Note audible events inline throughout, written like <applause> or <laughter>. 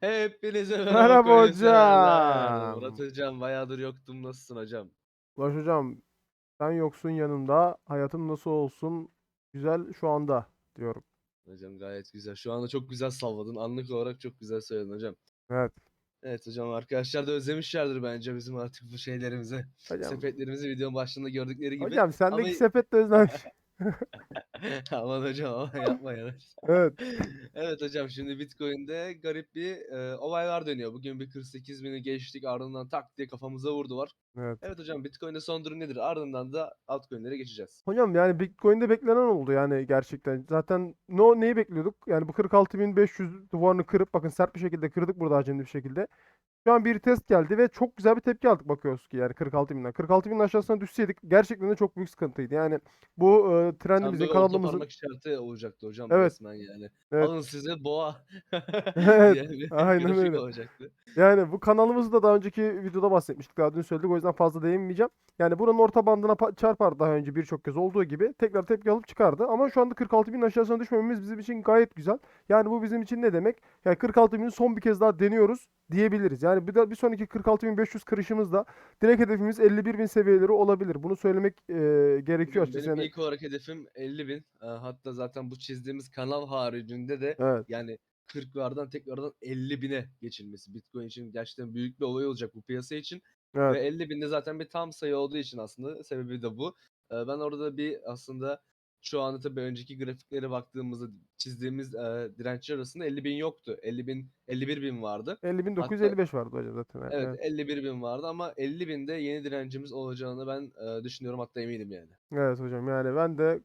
Hepinize merhaba, hocam. Murat hocam bayağıdır yoktum. Nasılsın hocam? Ulaş hocam sen yoksun yanımda. Hayatım nasıl olsun? Güzel şu anda diyorum. Hocam gayet güzel. Şu anda çok güzel salladın. Anlık olarak çok güzel söyledin hocam. Evet. Evet hocam arkadaşlar da özlemişlerdir bence bizim artık bu şeylerimizi. Hocam, Sepetlerimizi videonun başında gördükleri gibi. hocam sendeki Ama- sepet de özlenmiş. <laughs> Aman hocam ama <laughs> yapma ya. Evet. <laughs> Evet hocam şimdi Bitcoin'de garip bir e, olaylar dönüyor. Bugün bir 48 bini geçtik ardından tak diye kafamıza vurdular. Evet. Evet hocam Bitcoin'de son durum nedir? Ardından da altcoin'lere geçeceğiz. Hocam yani Bitcoin'de beklenen oldu yani gerçekten. Zaten no neyi bekliyorduk? Yani bu 46.500 duvarını kırıp bakın sert bir şekilde kırdık burada acemli bir şekilde. Şu an bir test geldi ve çok güzel bir tepki aldık bakıyoruz ki yani 46.000'den. 46.000'in aşağısına düşseydik gerçekten de çok büyük sıkıntıydı. Yani bu e, Tam trendimizin orta kanalımızın parmak işareti olacaktı hocam Evet. resmen yani. Evet. Alın size boğa. <laughs> <laughs> Evet, bir aynen öyle. olacaktı. Yani bu kanalımızı da daha önceki videoda bahsetmiştik. Daha dün söyledik o yüzden fazla değinmeyeceğim. Yani buranın orta bandına pa- çarpar daha önce birçok kez olduğu gibi tekrar tepki alıp çıkardı. Ama şu anda 46 bin aşağısına düşmememiz bizim için gayet güzel. Yani bu bizim için ne demek? Yani 46 bini son bir kez daha deniyoruz diyebiliriz. Yani bir, de, bir sonraki 46.500 kırışımızda direkt hedefimiz 51 bin seviyeleri olabilir. Bunu söylemek e, gerekiyor Hocam açıkçası. benim ilk olarak hedefim 50 bin. Hatta zaten bu çizdiğimiz kanal haricinde de evet. yani 40'lardan tekrardan 50 bine geçilmesi Bitcoin için gerçekten büyük bir olay olacak bu piyasa için. Ve Evet. 50 bin de zaten bir tam sayı olduğu için aslında sebebi de bu. Ee, Ben orada bir aslında şu anda tabii önceki grafiklere baktığımızda çizdiğimiz e, dirençler arasında 50 bin yoktu. 50 bin, 51 bin vardı. 50.955 vardı hocam zaten. Evet evet. 51 bin vardı ama 50 binde yeni direncimiz olacağını ben e, düşünüyorum hatta eminim yani. Evet hocam yani ben de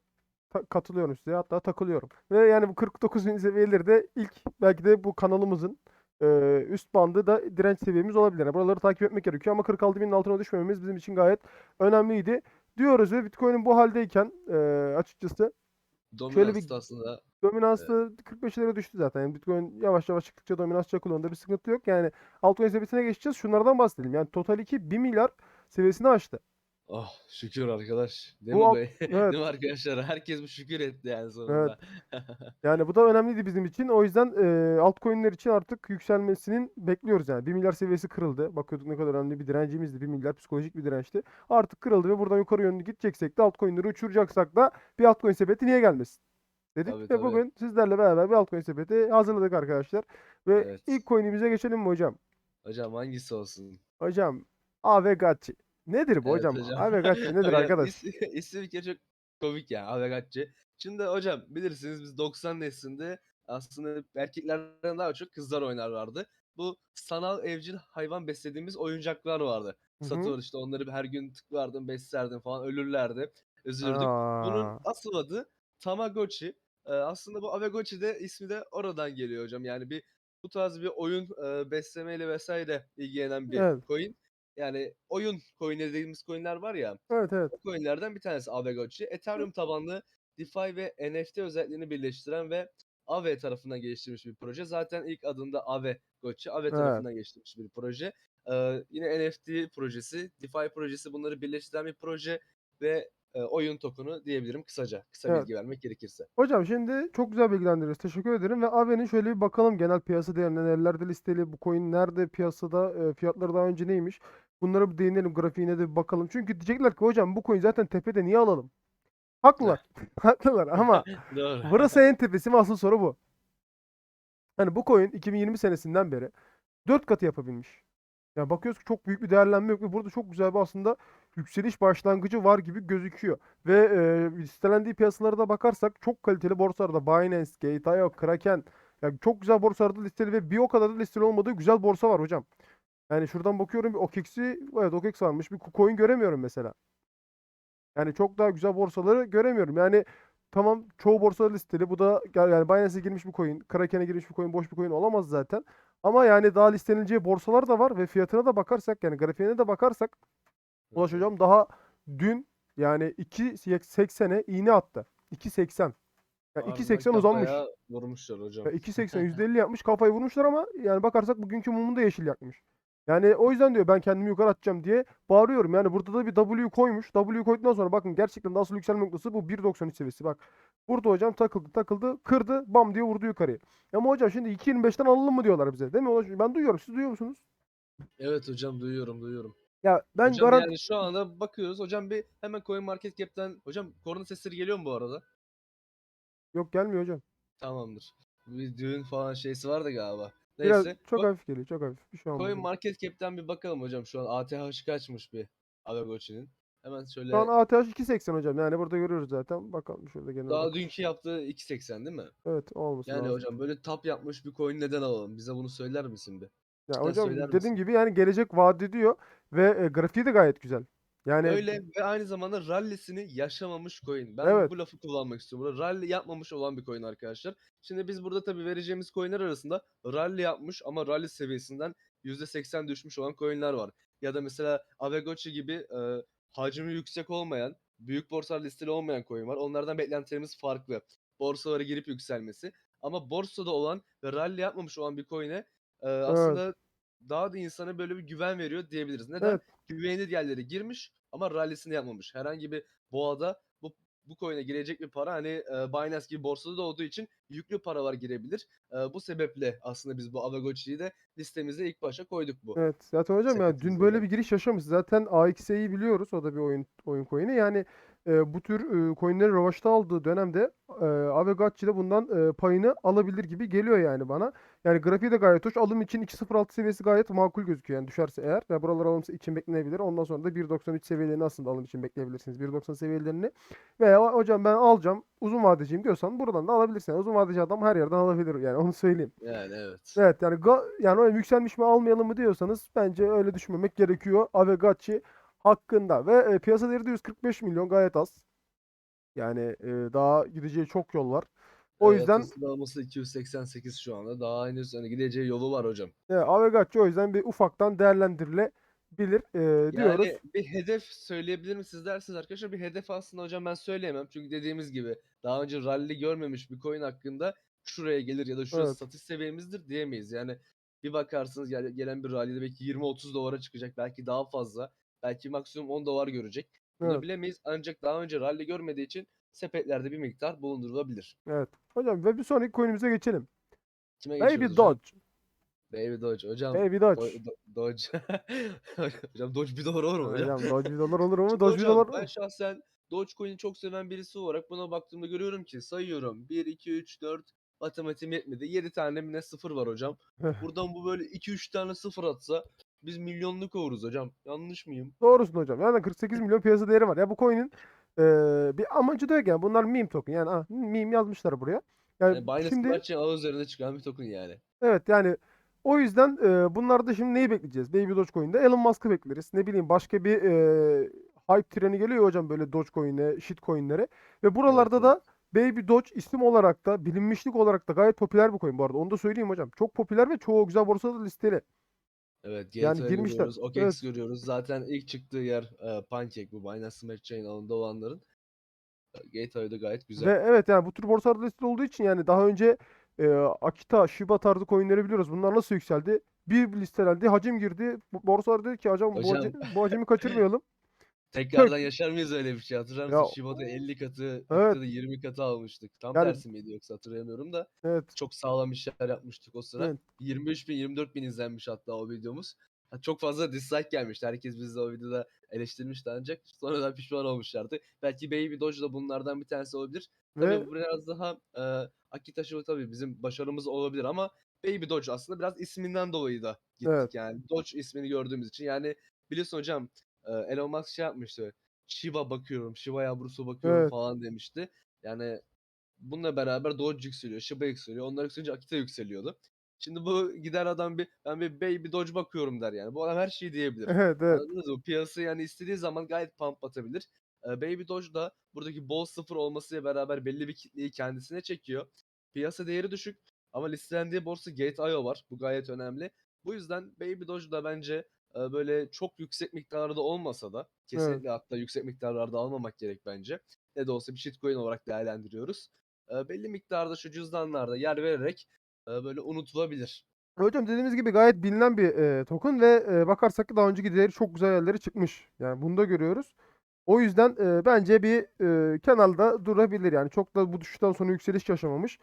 ta- katılıyorum size hatta takılıyorum. Ve yani bu 49 bin seviyeleri de ilk belki de bu kanalımızın e, üst bandı da direnç seviyemiz olabilir. Yani buraları takip etmek gerekiyor ama 46 binin altına düşmememiz bizim için gayet önemliydi. Diyoruz ve Bitcoin'in bu haldeyken e, açıkçası Dominans da aslında dominansı 45'lere düştü zaten. Yani Bitcoin yavaş yavaş çıktıkça dominans çakılığında bir sıkıntı yok. Yani altcoin sepetine geçeceğiz. Şunlardan bahsedelim. Yani Total 2 1 milyar seviyesini aştı. Oh şükür arkadaş. Değil Bu mi bey? <laughs> evet. Değil mi arkadaşlar? Herkes bu şükür etti yani sonunda. Yani bu da önemliydi bizim için. O yüzden e, altcoin'ler için artık yükselmesinin bekliyoruz yani. 1 milyar seviyesi kırıldı. Bakıyorduk ne kadar önemli bir direncimizdi. 1 milyar psikolojik bir dirençti. Artık kırıldı ve buradan yukarı yönlü gideceksek de altcoin'leri uçuracaksak da bir altcoin sepeti niye gelmesin? Dedik Tabii, ve tabii. bugün sizlerle beraber bir altcoin sepeti hazırladık arkadaşlar. Ve Evet. ilk coin'imize geçelim mi hocam? Hocam hangisi olsun? Hocam Avegachi. Nedir bu Evet hocam? hocam. Avegachi <laughs> nedir arkadaş? is- <laughs> İsmi bir kere çok komik ya Avegatçı. Şimdi hocam bilirsiniz biz 90 neslinde aslında erkeklerden daha çok kızlar oynarlardı. Bu sanal evcil hayvan beslediğimiz oyuncaklar vardı. Hı hı. Satılır işte onları her gün tıklardım, beslerdim falan ölürlerdi. Üzülürdük. Bunun Aa, asıl adı Tamagotchi. Ee, aslında bu Avegochi de ismi de oradan geliyor hocam. Yani bir bu tarz bir oyun e, beslemeyle vesaire ilgilenen bir Evet. coin. Yani oyun coin dediğimiz coinler var ya. evet evet. O coinlerden bir tanesi Avegochi. Ethereum tabanlı DeFi ve NFT özelliklerini birleştiren ve Aave tarafından geliştirilmiş bir proje. Zaten ilk adında Avegochi, Aave Evet. tarafından geliştirilmiş bir proje. Ee, yine NFT projesi, DeFi projesi bunları birleştiren bir proje ve e, oyun tokenu diyebilirim kısaca. Kısa Evet. bilgi vermek gerekirse. Hocam şimdi çok güzel bilgilendiriyoruz. Teşekkür ederim. Ve Ave'nin şöyle bir bakalım genel piyasa değerine nelerde listeli, bu coin nerede piyasada, e, fiyatları daha önce neymiş? Bunlara bir değinelim, grafiğine de bir bakalım. Çünkü diyecekler ki hocam bu coin zaten tepede niye alalım? Haklılar. <laughs> <laughs> Haklılar ama <laughs> Doğru. burası en tepesi mi asıl soru bu. Hani bu coin 2020 senesinden beri 4 katı yapabilmiş. Ya bakıyoruz ki çok büyük bir değerlenme yok ve burada çok güzel bir aslında yükseliş başlangıcı var gibi gözüküyor. Ve e, listelendiği piyasalara da bakarsak çok kaliteli borsalarda Binance, Gate.io, Kraken yani çok güzel borsalarda listeli ve bir o kadar da listeli olmadığı güzel borsa var hocam. Yani şuradan bakıyorum bir OKEX'i evet OKEX varmış. Bir KuCoin göremiyorum mesela. Yani çok daha güzel borsaları göremiyorum. Yani tamam çoğu borsada listeli. Bu da yani Binance'e girmiş bir coin, Kraken'e girmiş bir coin, boş bir coin olamaz zaten. Ama yani daha listeleneceği borsalar da var ve fiyatına da bakarsak yani grafiğine de bakarsak Ulaş hocam daha dün yani 2.80'e iğne attı. 2.80. Yani Harbiden 2.80 uzanmış. Vurmuşlar hocam. Ya 2.80 %50 <laughs> yapmış kafayı vurmuşlar ama yani bakarsak bugünkü mumunu da yeşil yakmış. Yani o yüzden diyor ben kendimi yukarı atacağım diye bağırıyorum. Yani burada da bir W koymuş. W koyduktan sonra bakın gerçekten asıl yükselme noktası bu 1.93 seviyesi. Bak Vurdu hocam takıldı takıldı kırdı bam diye vurdu yukarıya. Ama hocam şimdi 2.25'ten alalım mı diyorlar bize değil mi? Ben duyuyorum siz duyuyor musunuz? Evet hocam duyuyorum duyuyorum. Ya ben hocam garanti yani şu anda bakıyoruz. Hocam bir hemen Coin Market Cap'ten hocam korna sesleri geliyor mu bu arada? yok gelmiyor hocam. Tamamdır. Bir düğün falan şeysi vardı galiba. Biraz Neyse. çok Ko- hafif geliyor çok hafif. Bir şey olmaz. Coin Market Cap'ten bir bakalım hocam. Şu an ATH kaçmış bir Avagochi'nin. Hemen şöyle Şu an ATH 2.80 hocam yani burada görüyoruz zaten. Bakalım şurada genel daha olarak. dünkü yaptığı 2.80 değil mi? Evet olması Yani lazım. hocam böyle tap yapmış bir coin neden alalım? Bize bunu söyler misin bir? Ya hocam söyler dediğim misin? gibi yani gelecek vaat ediyor ve e, grafiği de gayet güzel. Yani Öyle ve aynı zamanda rallisini yaşamamış coin. Ben Evet. bu lafı kullanmak istiyorum. Burada rally yapmamış olan bir coin arkadaşlar. Şimdi biz burada tabii vereceğimiz coinler arasında rally yapmış ama rally seviyesinden %80 düşmüş olan coinler var. Ya da mesela Avegochi gibi e, hacmi yüksek olmayan, büyük borsa listeli olmayan coin var. Onlardan beklentilerimiz farklı. Borsalara girip yükselmesi. Ama borsada olan ve rally yapmamış olan bir coin'e e, aslında daha da insana böyle bir güven veriyor diyebiliriz. Neden? Evet. güvenli yerlere girmiş ama rallisini yapmamış. Herhangi bir boğada bu bu coin'e girecek bir para hani e, Binance gibi borsada da olduğu için yüklü paralar girebilir. E, bu sebeple aslında biz bu Avagochi'yi de listemize ilk başa koyduk bu. Evet zaten hocam ya dün böyle bir giriş yaşamış. Zaten AXE'yi biliyoruz. O da bir oyun oyun coin'i. Yani e, bu tür e, coin'leri revaçta aldığı dönemde e, Aavegotchi de bundan e, payını alabilir gibi geliyor yani bana. Yani grafiği de gayet hoş. Alım için 2.06 seviyesi gayet makul gözüküyor. Yani düşerse eğer. Ya buralar alım için beklenebilir. Ondan sonra da 1.93 seviyelerini aslında alım için bekleyebilirsiniz. 1.90 seviyelerini. Veya hocam ben alacağım uzun vadeciyim diyorsan buradan da alabilirsin. Yani uzun vadeci adam her yerden alabilir yani onu söyleyeyim. Yani evet. Evet yani yani o yükselmiş mi almayalım mı diyorsanız bence öyle düşünmemek gerekiyor. Avegachi hakkında ve e, piyasa değeri de 145 milyon gayet az. Yani e, daha gideceği çok yol var. O Evet, yüzden hızlı alması 288 şu anda. Daha henüz hani gideceği yolu var hocam. e, Avegachi o yüzden bir ufaktan değerlendirilebilir e, diyoruz. Yani bir hedef söyleyebilir misiniz derseniz arkadaşlar bir hedef aslında hocam ben söyleyemem. Çünkü dediğimiz gibi daha önce rally görmemiş bir coin hakkında şuraya gelir ya da şurası Evet. satış seviyemizdir diyemeyiz. Yani bir bakarsınız gel- gelen bir rally'de belki 20-30 dolara çıkacak belki daha fazla. Belki maksimum 10 dolar görecek. Bunu Evet. bilemeyiz ancak daha önce rally görmediği için sepetlerde bir miktar bulundurulabilir. Evet. Hocam ve bir sonraki coin'imize geçelim. Kime Baby hocam? Dodge. Baby Dodge. Hocam Baby Do- Dodge. Do- <laughs> Dodge. hocam Dodge bir dolar olur mu hocam? Hocam Dodge bir dolar olur mu? Dodge bir hocam dolar ben şahsen Dogecoin'i çok seven birisi olarak buna baktığımda görüyorum ki sayıyorum 1, 2, 3, 4 matematiğim yetmedi. 7 tane mi ne sıfır var hocam. <laughs> Buradan bu böyle 2-3 tane sıfır atsa biz milyonluk oluruz hocam. Yanlış mıyım? Doğrusun hocam. Yani 48 milyon piyasa değeri var. Ya bu coin'in eee, bir amacı da yok yani. Bunlar meme token. Yani ah, meme yazmışlar buraya. Yani Yani Binance şimdi Smart Chain ağı üzerinde çıkan bir token yani. evet yani o yüzden eee bunlarda şimdi neyi bekleyeceğiz? Baby Dogecoin'de Elon Musk'ı bekleriz. Ne bileyim başka bir eee hype treni geliyor hocam böyle Dogecoin'e, shitcoin'lere. Ve buralarda evet. da Baby Doge isim olarak da bilinmişlik olarak da gayet popüler bir coin bu arada. Onu da söyleyeyim hocam. Çok popüler ve çoğu güzel borsada da listeli. Evet, Yani girmişler. görüyoruz, OKEx Evet. görüyoruz. Zaten ilk çıktığı yer e, Pancake bu Binance Smart Chain ağında olanların. E, Gateway'de gayet güzel. Ve evet yani bu tür borsalarda listeli olduğu için yani daha önce e, Akita, Shiba tarzı coinleri biliyoruz. Bunlar nasıl yükseldi? Bir listelendi, hacim girdi. Bu borsalar dedi ki hocam bu, Hocam. hace- bu hacimi <laughs> kaçırmayalım. Tekrardan <laughs> yaşar mıyız öyle bir şey? Hatırlar Ya- mısın? Shiba'da 50 katı, Evet. Akita'da 20 katı almıştık. Tam Yani- tersi miydi yoksa hatırlayamıyorum da. Evet. Çok sağlam işler yapmıştık o sıra. Evet. 23 bin, 24 bin izlenmiş hatta o videomuz. Ha, Çok fazla dislike gelmişti. Herkes bizi o videoda eleştirmişti ancak sonradan pişman olmuşlardı. Belki Baby Doge da bunlardan bir tanesi olabilir. Tabii Ve bu biraz daha e, Akita Shiba tabii bizim başarımız olabilir ama Baby Doge aslında biraz isminden dolayı da gittik Evet. yani. Doge ismini gördüğümüz için. Yani biliyorsun hocam e, Elon Musk şey yapmıştı. Shiba bakıyorum, Shiba yavrusu bakıyorum Evet. falan demişti. Yani bununla beraber Doge yükseliyor, Shiba yükseliyor. Onlar yükselince Akita yükseliyordu. Şimdi bu gider adam bir ben bir Baby Doge bakıyorum der yani. Bu adam her şeyi diyebilir. <laughs> evet evet. Anladınız mı? Piyasa yani istediği zaman gayet pump atabilir. Ee, Baby Doge da buradaki bol sıfır olmasıyla beraber belli bir kitleyi kendisine çekiyor. Piyasa değeri düşük ama listelendiği borsa Gate.io var. Bu gayet önemli. Bu yüzden Baby Doge da bence e, böyle çok yüksek miktarda olmasa da kesinlikle hatta yüksek miktarlarda almamak gerek bence. Ne de olsa bir shitcoin olarak değerlendiriyoruz. Belli miktarda şu cüzdanlarda yer vererek böyle unutulabilir. Hocam dediğimiz gibi gayet bilinen bir e, token ve e, bakarsak ki daha önceki değeri çok güzel yerlere çıkmış. Yani bunu da görüyoruz. O yüzden e, bence bir e, kenarda durabilir yani. Çok da bu düşüşten sonra yükseliş yaşamamış.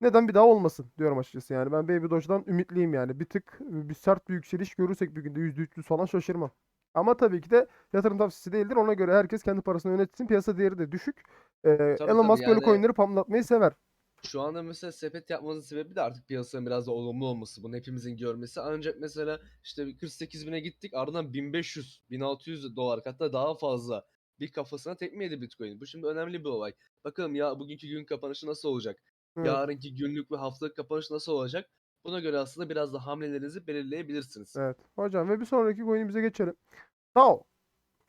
Neden bir daha olmasın diyorum açıkçası yani. Ben Baby Doge'dan ümitliyim yani. Bir tık bir sert bir yükseliş görürsek bir günde %300 falan şaşırmam. Ama tabii ki de yatırım tavsiyesi değildir. Ona göre herkes kendi parasını yönetsin. Piyasa değeri de düşük. Ee, Elon tabii, Musk böyle yani- coinleri pumplatmayı sever. Şu anda mesela sepet yapmanızın sebebi de artık piyasanın biraz da olumlu olması. Bunu hepimizin görmesi. Ancak mesela işte bir 48 bine gittik. Ardından 1500, 1600 dolar hatta daha fazla bir kafasına tekme yedi Bitcoin. Bu şimdi önemli bir olay. Bakalım ya bugünkü gün kapanışı nasıl olacak? Evet. Yarınki günlük ve haftalık kapanış nasıl olacak? Buna göre aslında biraz da hamlelerinizi belirleyebilirsiniz. Evet. Hocam ve bir sonraki coin'imize geçelim. DAO.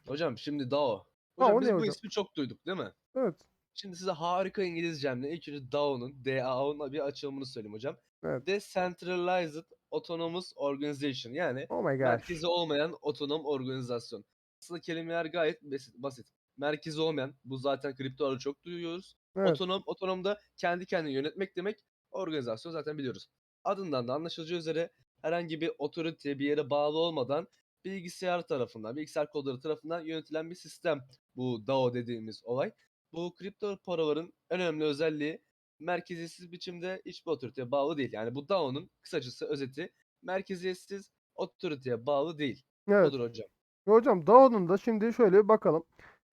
Hocam şimdi DAO. DAO Hocam ne biz bu hocam? ismi çok duyduk değil mi? Evet. Şimdi size harika İngilizcemle ilk önce DAO'nun, DAO'nun bir açılımını söyleyeyim hocam. Evet. Decentralized Autonomous Organization yani Oh my gosh. merkezi olmayan otonom organizasyon. Aslında kelimeler gayet basit. basit. Merkezi olmayan, bu zaten kriptolarda çok duyuyoruz. Evet. Otonom, otonom da kendi kendini yönetmek demek. Organizasyon zaten biliyoruz. Adından da anlaşılacağı üzere herhangi bir otorite bir yere bağlı olmadan bilgisayar tarafından, bilgisayar kodları tarafından yönetilen bir sistem bu DAO dediğimiz olay. Bu kripto paraların önemli özelliği merkeziyetsiz biçimde hiçbir otoriteye bağlı değil. Yani bu DAO'nun kısacası özeti merkeziyetsiz otoriteye bağlı değil. Evet. Odur hocam. Hocam DAO'nun da şimdi şöyle bir bakalım.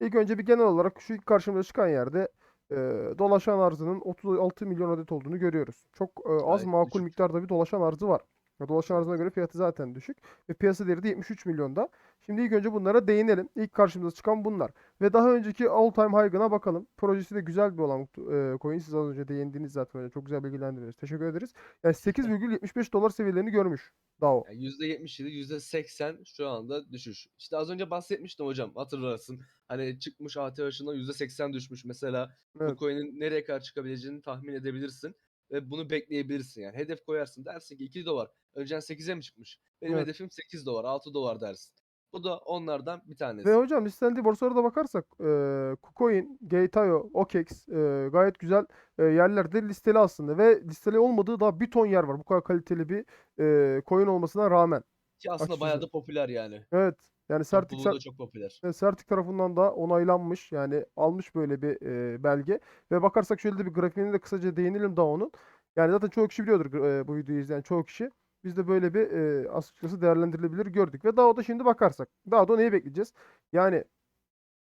İlk önce bir genel olarak şu karşımıza çıkan yerde e, dolaşan arzının 36 milyon adet olduğunu görüyoruz. Çok e, az Gayet makul düşük. miktarda bir dolaşan arzı var. Dolaşan arzına göre fiyatı zaten düşük. Ve piyasa değeri de 73 milyonda. Şimdi ilk önce bunlara değinelim. İlk karşımıza çıkan bunlar. Ve daha önceki all time high'ına bakalım. Projesi de güzel bir olan e, coin. Siz az önce değindiniz zaten. Çok güzel bilgilendirdiniz. Teşekkür ederiz. Yani 8,75 dolar seviyelerini görmüş DAO. Yani %77, %80 şu anda düşüş. İşte az önce bahsetmiştim hocam hatırlarsın. Hani çıkmış ATH'ından %80 düşmüş. Mesela bu Evet. coin'in nereye kadar çıkabileceğini tahmin edebilirsin. Ve bunu bekleyebilirsin yani. Hedef koyarsın dersin ki 2 dolar. Önceden 8'e mi çıkmış? Benim Evet. hedefim 8 dolar, 6 dolar dersin. Bu da onlardan bir tanesi. Ve hocam listelendiği borsalara da bakarsak e, KuCoin, Gate.io, OKEx e, gayet güzel e, yerlerde listeli aslında ve listeli olmadığı daha bir ton yer var. Bu kadar kaliteli bir e, coin olmasına rağmen. Ki aslında bayağı açıkçası. da popüler yani. Evet. Yani Topluluğu da çok popüler. e, Certic tarafından da onaylanmış. Yani almış böyle bir e, belge. Ve bakarsak şöyle de bir grafiğine de kısaca değinelim daha onun. Yani zaten çoğu kişi biliyordur e, bu videoyu izleyen çoğu kişi. Biz de böyle bir e, açıkçası değerlendirilebilir gördük. Ve DAO'da şimdi bakarsak. DAO'da neyi bekleyeceğiz? Yani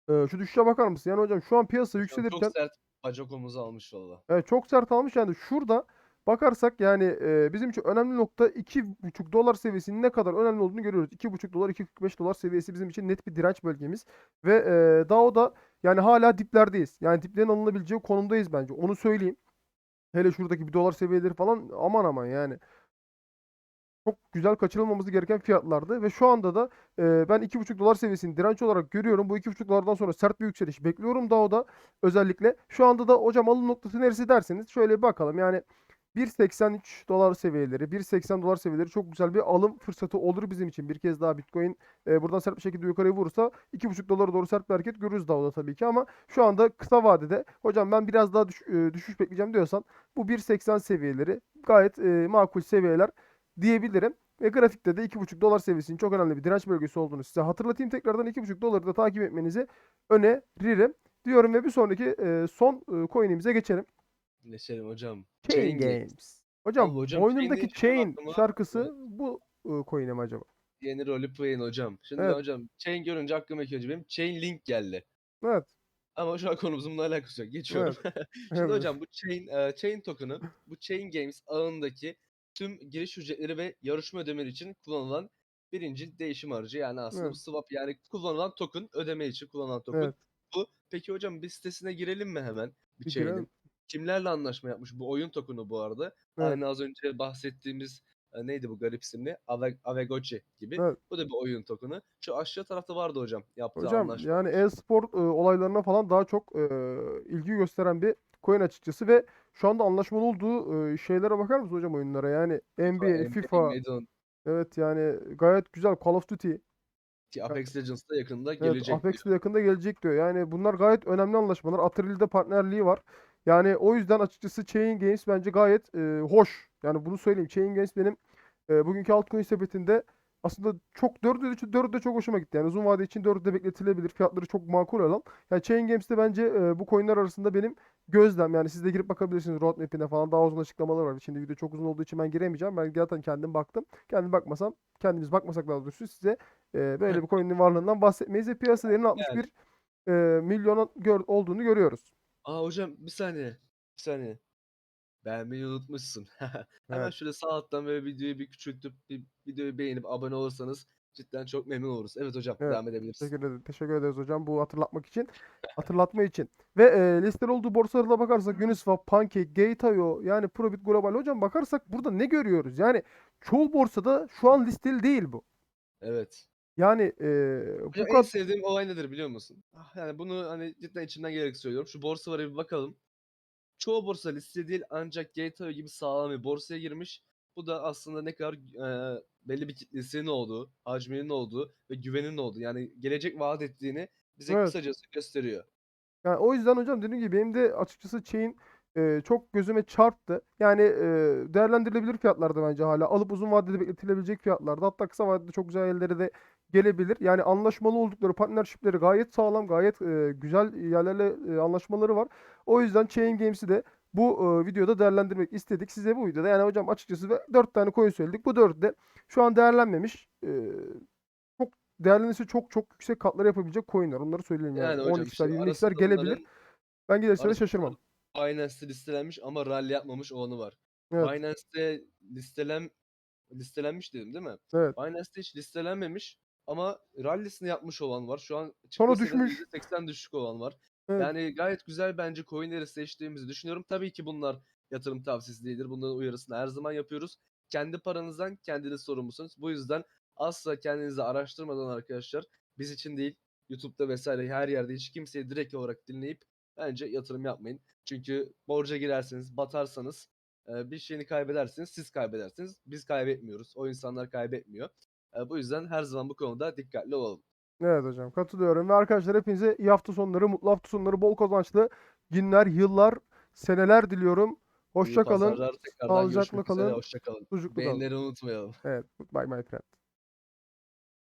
e, şu düşüşe bakar mısın? Yani hocam şu an piyasa yükselirken Çok sert bacak omuzu almış valla. Evet, çok sert almış yani şurada bakarsak yani e, bizim için önemli nokta 2,5 dolar seviyesinin ne kadar önemli olduğunu görüyoruz. 2,5 dolar 2,45 dolar seviyesi bizim için net bir direnç bölgemiz ve e, DAO'da yani hala diplerdeyiz. Yani diplerin alınabileceği konumdayız bence. Onu söyleyeyim. Hele şuradaki bir dolar seviyeleri falan aman aman yani. Çok güzel kaçırılmaması gereken fiyatlardı ve şu anda da e, ben 2,5 dolar seviyesini direnç olarak görüyorum. Bu 2,5 dolardan sonra sert bir yükseliş bekliyorum DAO'da özellikle. Şu anda da hocam alım noktası neresi derseniz şöyle bir bakalım. Yani 1.83 dolar seviyeleri, 1.80 dolar seviyeleri çok güzel bir alım fırsatı olur bizim için. Bir kez daha Bitcoin e, buradan sert bir şekilde yukarıya vurursa 2.5 dolara doğru sert bir hareket görürüz DAO'da tabii ki ama şu anda kısa vadede hocam ben biraz daha düş- e, düşüş bekleyeceğim diyorsan bu 1.80 seviyeleri gayet e, makul seviyeler diyebilirim. Ve grafikte de 2.5 dolar seviyesinin çok önemli bir direnç bölgesi olduğunu size hatırlatayım. Tekrardan 2.5 doları da takip etmenizi öneririm diyorum ve bir sonraki e, son e, coin'imize geçelim. Neşelim hocam. Chain Games. Hocam, Abi hocam, boynundaki Chain Chain şarkısı bu e, coin'e mi acaba? Yeni roleplay'in hocam. Şimdi Evet. hocam Chain görünce aklıma ilk önce benim Chain Link geldi. Evet. Ama şu an konumuzun bununla alakası yok. Geçiyorum. <laughs> Şimdi Evet. hocam bu Chain e, Chain token'ı bu Chain Games ağındaki tüm giriş ücretleri ve yarışma ödemeleri için kullanılan birinci değişim aracı. Yani aslında Evet. bu swap yani kullanılan token ödeme için kullanılan token. Evet. Bu. Peki hocam bir sitesine girelim mi hemen? Bir Bir Chain'in. Kimlerle anlaşma yapmış bu oyun token'ı bu arada? Evet. Aynı az önce bahsettiğimiz e, neydi bu garip isimli? Ave, Avegochi gibi. Evet. Bu da bir oyun token'ı. Şu aşağı tarafta vardı hocam yaptığı Hocam anlaşma. yani e-spor e, olaylarına falan daha çok e, ilgi gösteren bir coin açıkçası ve şu anda anlaşmalı olduğu e, şeylere bakar mısın hocam oyunlara? Yani NBA, FIFA, Madden, evet yani gayet güzel Call of Duty, ki Apex Legends da yakında evet gelecek. Apex de yakında gelecek diyor. Yani bunlar gayet önemli anlaşmalar. Atari'de partnerliği var. Yani o yüzden açıkçası Chain Games bence gayet e, hoş. Yani bunu söyleyeyim. Chain Games benim e, bugünkü altcoin sepetinde aslında çok dördü de, dördü de çok hoşuma gitti. Yani uzun vade için dördü de bekletilebilir. Fiyatları çok makul olan. Yani Chain Games'te bence e, bu coinler arasında benim gözlem. Yani siz de girip bakabilirsiniz roadmap'ine falan. Daha uzun açıklamalar var. Şimdi video çok uzun olduğu için ben giremeyeceğim. Ben zaten kendim baktım. Kendim bakmasam, kendimiz bakmasak daha doğrusu size e, böyle bir coin'in varlığından bahsetmeyiz. Ve piyasa değerinin 61 e, milyona gör, olduğunu görüyoruz. Aa hocam bir saniye. Bir saniye. Beğenmeyi unutmuşsun. <laughs> Hemen Evet. şöyle sağ alttan böyle videoyu bir küçültüp bir videoyu beğenip abone olursanız cidden çok memnun oluruz. Evet hocam Evet, devam edebiliriz. Teşekkür ederiz. Teşekkür ederiz hocam bu hatırlatmak için. Hatırlatma için. Ve e, listeli olduğu borsalara bakarsak Uniswap, Pancake, Gate.io yani Probit Global hocam bakarsak burada ne görüyoruz? Yani çoğu borsada şu an listeli değil bu. Evet. Yani e, bu Hocam en sevdiğim olay nedir biliyor musun? Ah, Yani bunu hani cidden içimden gelerek söylüyorum. Şu borsalara bir bakalım. Çoğu borsa liste değil ancak Gate.io gibi sağlam bir borsaya girmiş. Bu da aslında ne kadar e, belli bir kitlesinin olduğu, hacminin olduğu ve güvenin olduğu yani gelecek vaat ettiğini bize Evet. kısacası gösteriyor. Yani o yüzden hocam dediğim gibi benim de açıkçası Chain e, çok gözüme çarptı. Yani e, değerlendirilebilir fiyatlarda bence hala. Alıp uzun vadede bekletilebilecek fiyatlarda. Hatta kısa vadede çok güzel ellere de gelebilir. Yani anlaşmalı oldukları partnershipleri gayet sağlam, gayet e, güzel yerlerle e, anlaşmaları var. O yüzden Chain Games'i de bu e, videoda değerlendirmek istedik. Size bu videoda yani hocam açıkçası 4 tane coin söyledik. Bu 4'ü de şu an değerlenmemiş. E, çok değerlenirse çok çok yüksek katları yapabilecek coinler. Onları söyleyelim yani. Yani hocam 10x'ler, işte 20x'ler arasında gelebilir. onların Ben giderse de şaşırmam. Binance'te listelenmiş ama rally yapmamış olanı var. Evet. Binance'te listelen listelenmiş dedim değil mi? Evet. Binance'te hiç listelenmemiş ama rallisini yapmış olan var. Şu an Sonra düşmüş. %80 düşük olan var. Evet. Yani gayet güzel bence coinleri seçtiğimizi düşünüyorum. Tabii ki bunlar yatırım tavsiyesi değildir. Bunların uyarısını her zaman yapıyoruz. Kendi paranızdan kendiniz sorumlusunuz. Bu yüzden asla kendinizi araştırmadan arkadaşlar biz için değil YouTube'da vesaire her yerde hiç kimseyi direkt olarak dinleyip bence yatırım yapmayın. Çünkü borca girerseniz, batarsanız e, bir şeyini kaybedersiniz, siz kaybedersiniz. Biz kaybetmiyoruz. O insanlar kaybetmiyor. E, Bu yüzden her zaman bu konuda dikkatli olalım. Evet hocam katılıyorum. Ve arkadaşlar hepinize iyi hafta sonları, mutlu hafta sonları, bol kazançlı günler, yıllar, seneler diliyorum. İyi Hoşça kalın. pazarlar. Tekrardan Sağlıcakla kalın. Hoşça kalın. Kalın. Beğenileri unutmayalım. Evet. Bye my friend.